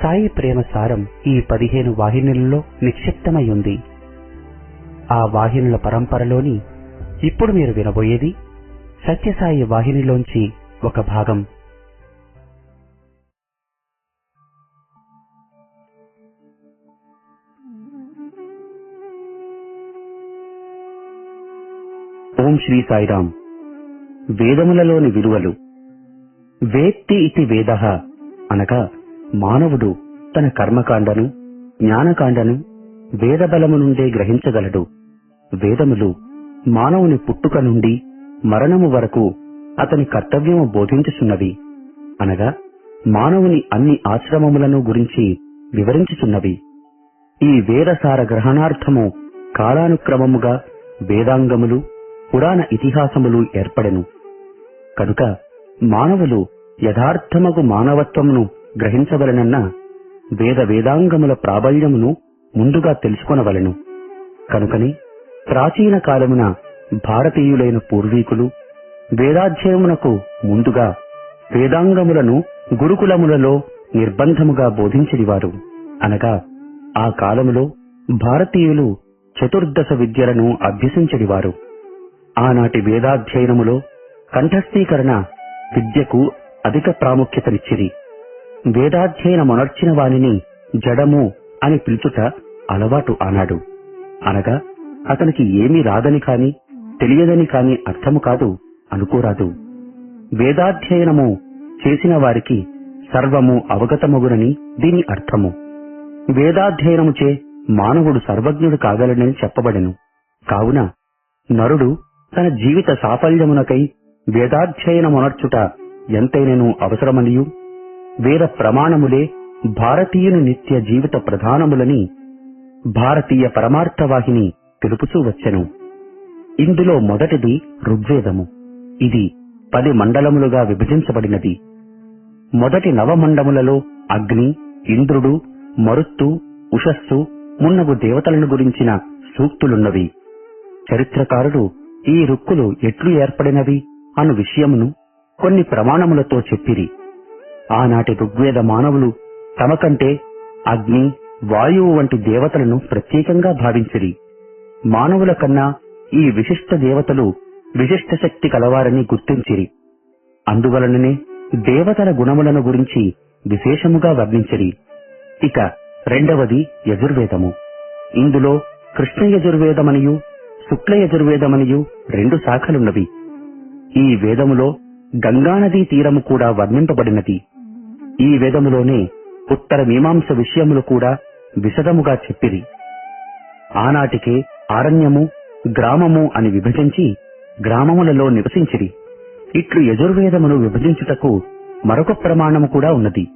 సాయి ప్రేమ సారం ఈ పదిహేను వాహినులలో నిక్షిప్తమై ఉంది ఆ వాహినుల పరంపరలోని ఇప్పుడు మీరు వినబోయేది సత్యసాయి వాహినిలోంచి ఒక భాగం. ఓం శ్రీ సాయిరాం వేదములలోని విలువలు. వేత్తి ఇతి వేద అనగా మానవుడు తన కర్మకాండను జ్ఞానకాండను వేదబలము నుండే గ్రహించగలడు. వేదములు మానవుని పుట్టుక నుండి మరణము వరకు అతని కర్తవ్యము బోధించుచున్నవి. అనగా మానవుని అన్ని ఆశ్రమములను గురించి వివరించుచున్నవి. ఈ వేదసార గ్రహణార్థము కాలానుక్రమముగా వేదాంగములు పురాణ ఇతిహాసములు ఏర్పడెను. కనుక మానవులు యథార్థమగు మానవత్వమును గ్రహించవలనన్న వేద వేదాంగముల ప్రాబల్యమును ముందుగా తెలుసుకొనవలెను. కనుకని ప్రాచీన కాలమున భారతీయులైన పూర్వీకులు వేదాధ్యయమునకు ముందుగా వేదాంగములను గురుకులములలో నిర్బంధముగా బోధించిడివారు అనగా ఆ కాలములో భారతీయులు చతుర్దశ విద్యలను అభ్యసించడివారు ఆనాటి వేదాధ్యయనములో కంఠస్థీకరణ విద్యకు అధిక ప్రాముఖ్యతనిచ్చిరి. వేదాధ్యయనమొనర్చిన వానిని జడము అని పిలుచుట అలవాటు ఆనాడు. అనగా అతనికి ఏమీ రాదని కాని తెలియదని కాని అర్థము కాదు అనుకోరాదు. వేదాధ్యయనము చేసిన వారికి సర్వము అవగతమగునని దీని అర్థము. వేదాధ్యయనముచే మానవుడు సర్వజ్ఞుడు కాగలనని చెప్పబడెను. కావున నరుడు తన జీవిత సాఫల్యమునకై వేదాధ్యయనమునర్చుట ఎంతైనను అవసరమనియు? వేద ప్రమాణములే భారతీయుని నిత్య జీవిత ప్రధానములని భారతీయ పరమార్థవాహిని తెలుపుచూ వచ్చెను. ఇందులో మొదటిది ఋగ్వేదము. ఇది పది మండలములుగా విభజించబడినది. మొదటి నవమండములలో అగ్ని ఇంద్రుడు మరుత్తు ఉషస్సు మున్నగు దేవతలను గురించిన సూక్తులున్నవి. చరిత్రకారుడు ఈ రుక్కులు ఎట్లు ఏర్పడినవి అను విషయమును కొన్ని ప్రమాణములతో చెప్పిరి. ఆనాటి ఋగ్వేద మానవులు తమకంటే అగ్ని వాయువు వంటి దేవతలను ప్రత్యేకంగా భావించిరి. మానవుల కన్నా ఈ విశిష్ట దేవతలు విశిష్ట శక్తి కలవారని గుర్తించిరి. అందువలననే దేవతల గుణములను గురించి విశేషముగా వర్ణించిరి. ఇక రెండవది యజుర్వేదము. ఇందులో కృష్ణ యజుర్వేదమనియు శుక్ల యజుర్వేదమనియు రెండు శాఖలున్నవి. ఈ వేదములో గంగానదీ తీరము కూడా వర్ణింపబడినది. ఈ వేదములోనే ఉత్తర మీమాంస విషయములు కూడా విశదముగా చెప్పిరి. ఆనాటికే ఆరణ్యము గ్రామము అని విభజించి గ్రామములలో నివసించిరి. ఇట్లు యజుర్వేదమును విభజించుటకు మరొక ప్రమాణము కూడా ఉన్నది.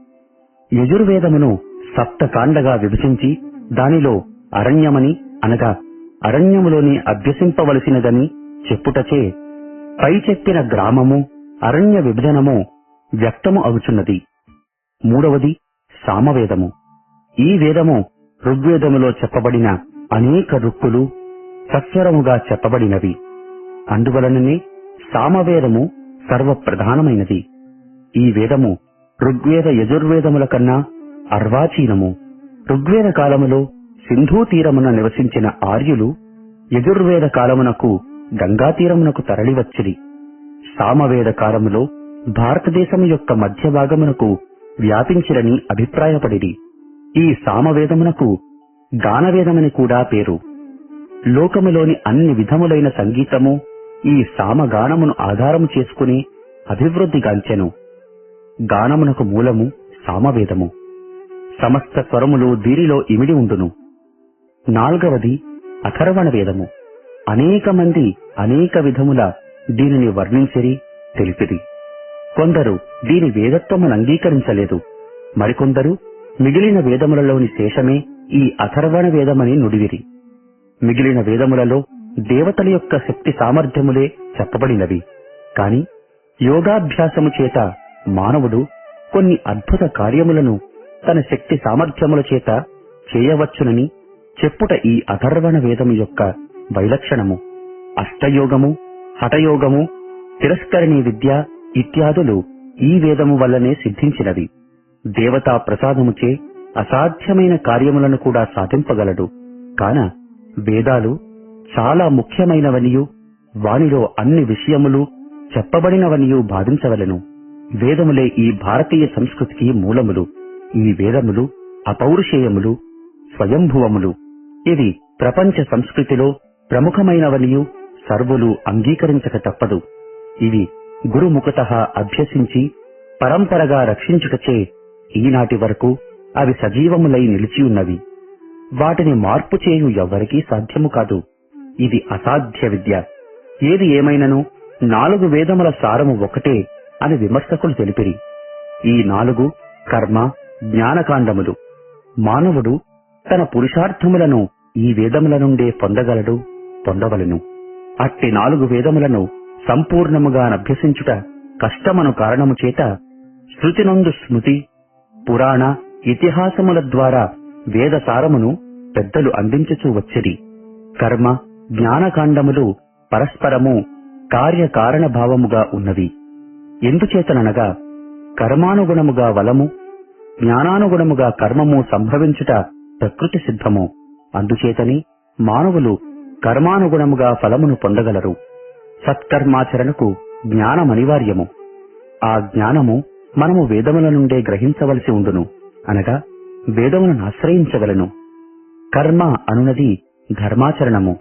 యజుర్వేదమును సప్త కాండగా విభజించి దానిలో అరణ్యమని అనగా అరణ్యములోని అభ్యసింపవలసినదని చెప్పుటచే పై చెప్పిన గ్రామము అరణ్య విభజనము వ్యక్తము అవుచున్నది. మూడవది సామవేదము. ఈ వేదము ఋగ్వేదములో చెప్పబడిన అనేక రుక్కులు సత్వరముగా చెప్పబడినవి. అందువలననే సామవేదము సర్వప్రధానమైనది. ఈ వేదము ఋగ్వేద యజుర్వేదముల కన్నా అర్వాచీనము. ఋగ్వేద కాలములో సింధూ తీరమున నివసించిన ఆర్యులు యజుర్వేద కాలమునకు గంగా తీరమునకు తరలివచ్చిరి. సామవేద కాలములో భారతదేశం యొక్క మధ్య భాగమునకు వ్యాపించిరని అభిప్రాయపడిరి. ఈ సామవేదమునకు గానవేదమని కూడా పేరు. లోకములోని అన్ని విధములైన సంగీతము ఈ సామగానమును ఆధారము చేసుకుని అభివృద్ధిగాంచెను గానమునకు మూలము సామవేదము. సమస్త స్వరములు దీనిలో ఇమిడి ఉండును. నాల్గవది అథర్వణ వేదము. అనేక మంది అనేక విధముల దీనిని వర్ణించిరి తెలిపిది కొందరు దీని వేదత్వమును అంగీకరించలేదు. మరికొందరు మిగిలిన వేదములలోని శేషమే ఈ అథర్వణ వేదమని నుడివిరి. మిగిలిన వేదములలో దేవతల యొక్క శక్తి సామర్థ్యములే చెప్పబడినవి. కాని యోగాభ్యాసము చేత మానవుడు కొన్ని అద్భుత కార్యములను తన శక్తి సామర్థ్యముల చేత చేయవచ్చునని చెప్పుట ఈ అథర్వణ వేదము యొక్క వైలక్షణము. అష్టయోగము హఠయోగము తిరస్కరణీ విద్య ఇత్యాదులు ఈ వేదము వల్లనే సిద్ధించినవి. దేవతా ప్రసాదముచే అసాధ్యమైన కార్యములను కూడా సాధింపగలడు. కాన వేదాలు చాలా ముఖ్యమైనవనియు వానిలో అన్ని విషయములు చెప్పబడినవనియు భావించవలను వేదములే ఈ భారతీయ సంస్కృతికి మూలములు. ఈ వేదములు అపౌరుషేయములు స్వయంభువములు. ఇవి ప్రపంచ సంస్కృతిలో ప్రముఖమైనవనియు సర్వులు అంగీకరించక తప్పదు. ఇవి గురుముఖత అభ్యసించి పరంపరగా రక్షించుటచే ఈనాటి వరకు అవి సజీవములై నిలిచియున్నవి వాటిని మార్పు చేయు ఎవ్వరికీ సాధ్యము కాదు. ఇది అసాధ్య విద్య. ఏది ఏమైనను నాలుగు వేదముల సారము ఒకటే అని విమర్శకులు తెలిపిరి. ఈ నాలుగు కర్మ జ్ఞానకాండములు. మానవుడు తన పురుషార్థములను ఈ వేదముల నుండే పొందగలడు పొందవలను. అట్టి నాలుగు వేదములను సంపూర్ణముగా నభ్యసించుట కష్టమను కారణము చేత శృతినందు స్మృతి పురాణ ఇతిహాసముల ద్వారా వేద సారమును పెద్దలు అందించుచూ వచ్చిరి కర్మ జ్ఞానకాండములు పరస్పరము కార్యకారణభావముగా ఉన్నవి. ఎందుచేతననగా కర్మానుగుణముగా వలము జ్ఞానానుగుణముగా కర్మము సంభవించుట ప్రకృతి సిద్ధము. అందుచేతని మానవులు కర్మానుగుణముగా ఫలమును పొందగలరు. సత్కర్మాచరణకు జ్ఞానమనివార్యము. ఆ జ్ఞానము మనము వేదముల నుండే గ్రహించవలసి ఉండును అనగా వేదములను ఆశ్రయించవలను. కర్మ అనునది ధర్మాచరణము.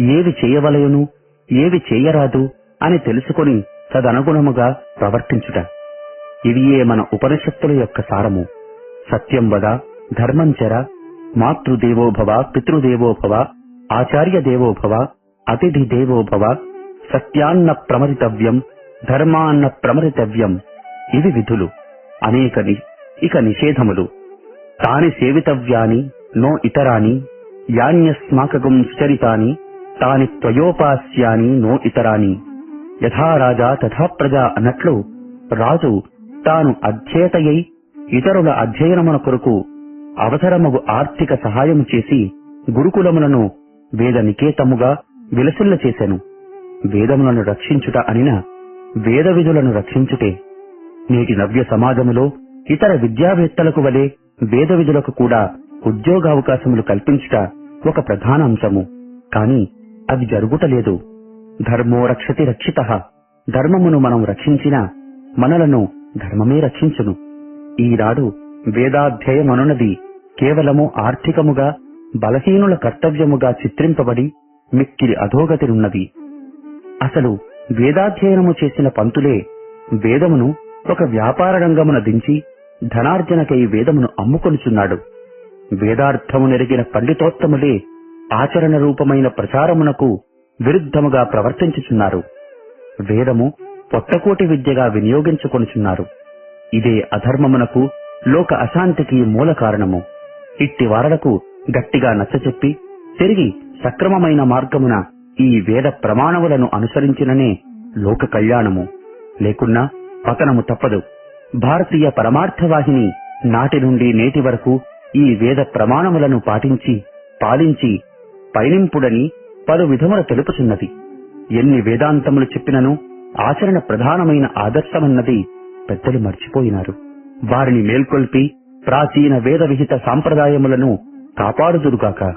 ఏవి చేయవలయును ఏవి చేయరాదు అని తెలుసుకొని తదనుగుణముగా ప్రవర్తించుట. ఇవియే మన ఉపనిషత్తుల యొక్క సారము. సత్యం వద ధర్మంచర మాతృదేవోభవ పితృదేవోభవ ఆచార్య దేవోభవ అతిథి దేవోభవ సత్యాన్న ప్రమరితవ్యం ధర్మాన్న ప్రమరితవ్యం ఇవి విధులు. అనేక ఇక నిషేధములు. తాని సేవితవ్యాని నో ఇతరాని యాన్యస్మాకగం సుచరితాని తాని త్వయోపాస్యాని నో ఇతరాని. యథా రాజా తథా ప్రజా అన్నట్లు రాజు తాను అధ్యేతయై ఇతరుల అధ్యయనమున కొరకు అవసరమగు ఆర్థిక సహాయము చేసి గురుకులములను వేద నికేతముగా విలసిల్ల చేశాను వేదములను రక్షించుట అనిన వేద విధులను రక్షించుటే నేటి నవ్య సమాజములో ఇతర విద్యావేత్తలకు వలె వేద విధులకు కూడా ఉద్యోగావకాశములు కల్పించుట ఒక ప్రధాన అంశము. కాని అది జరుగుటలేదు. ధర్మో రక్షతి రక్షిత. ధర్మమును మనం రక్షించినా మనలను ధర్మమే రక్షించును. ఈనాడు వేదాధ్యయమనున్నది కేవలము ఆర్థికముగా బలహీనుల కర్తవ్యముగా చిత్రింపబడి మిక్కిలి అధోగతినున్నది. అసలు వేదాధ్యయనము చేసిన పంతులే వేదమును ఒక వ్యాపార రంగమున దించి ధనార్జనకై వేదమును అమ్ముకొనుచున్నాడు. వేదార్థము నెరిగిన పండితోత్తములే ఆచరణ రూపమైన ప్రచారమునకు విరుద్ధముగా ప్రవర్తించుచున్నారు. వేదము పొట్టకోటి విద్యగా వినియోగించుకొనుచున్నారు. ఇదే అధర్మమునకు లోక అశాంతికి మూల కారణము. ఇట్టి వారలకు గట్టిగా నచ్చచెప్పి తిరిగి సక్రమమైన మార్గమున ఈ వేద ప్రమాణములను అనుసరించిననే లోక కళ్యాణము. లేకున్నా పతనము తప్పదు. భారతీయ పరమార్థవాహిని నాటి నుండి నేటి వరకు ఈ వేద ప్రమాణములను పాటించి పాలించి పయనింపుడని పలు విధముల తెలుపుచున్నది. ఎన్ని వేదాంతములు చెప్పినను ఆచరణ ప్రధానమైన ఆదర్శమన్నది పెద్దలు మర్చిపోయినారు. వారిని మేల్కొల్పి ప్రాచీన వేద విహిత సాంప్రదాయములను కాపాడుదురుగాక.